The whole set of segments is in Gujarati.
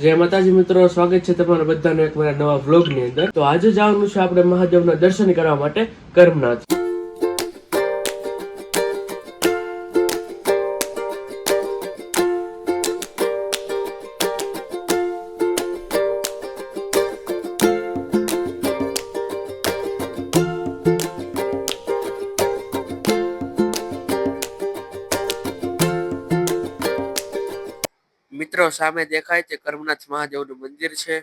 જય માતાજી મિત્રો, સ્વાગત છે તમારા બધાનો એક મારા નવા વ્લોગની અંદર. તો આજે જવાનું છે આપણે મહાદેવના દર્શન કરવા માટે કર્મનાથ. મિત્રો સામે દેખાય તે કર્મનાથ મહાદેવનું મંદિર છે.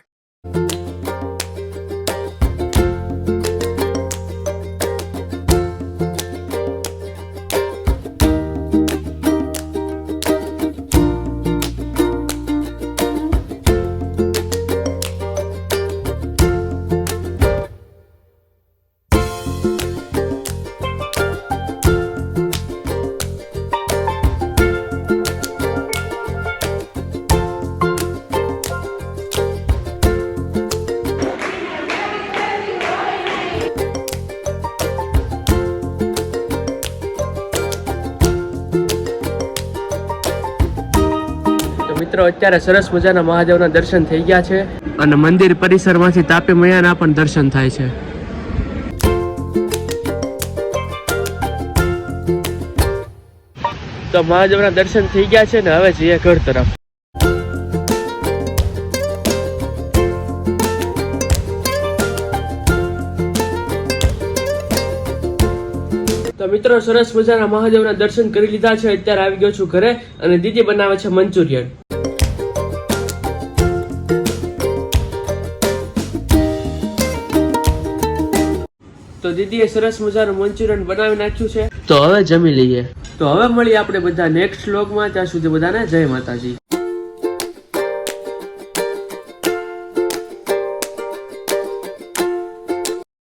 મિત્રો, અત્યારે સરસ મજાના મહાદેવના દર્શન થઈ ગયા છે અને મંદિર પરિસરમાંથી તાપી મૈયાના પણ દર્શન થાય છે. તો મહાદેવના દર્શન થઈ ગયા છે ને હવે જઈએ ઘર તરફ. તો મિત્રો, સરસ મજાના મહાદેવના દર્શન કરી લીધા છે. અત્યારે આવી ગયો છું ઘરે અને દીદી બનાવે છે મંચુરિયન. તો દીદીએ સરસ મજાનું મંચુરિયન બનાવી નાખ્યું છે. તો હવે જમી લઈએ. તો હવે મળીએ આપણે બધા નેક્સ્ટ વ્લોગમાં ત્યાં સુધી બધાને જય માતાજી.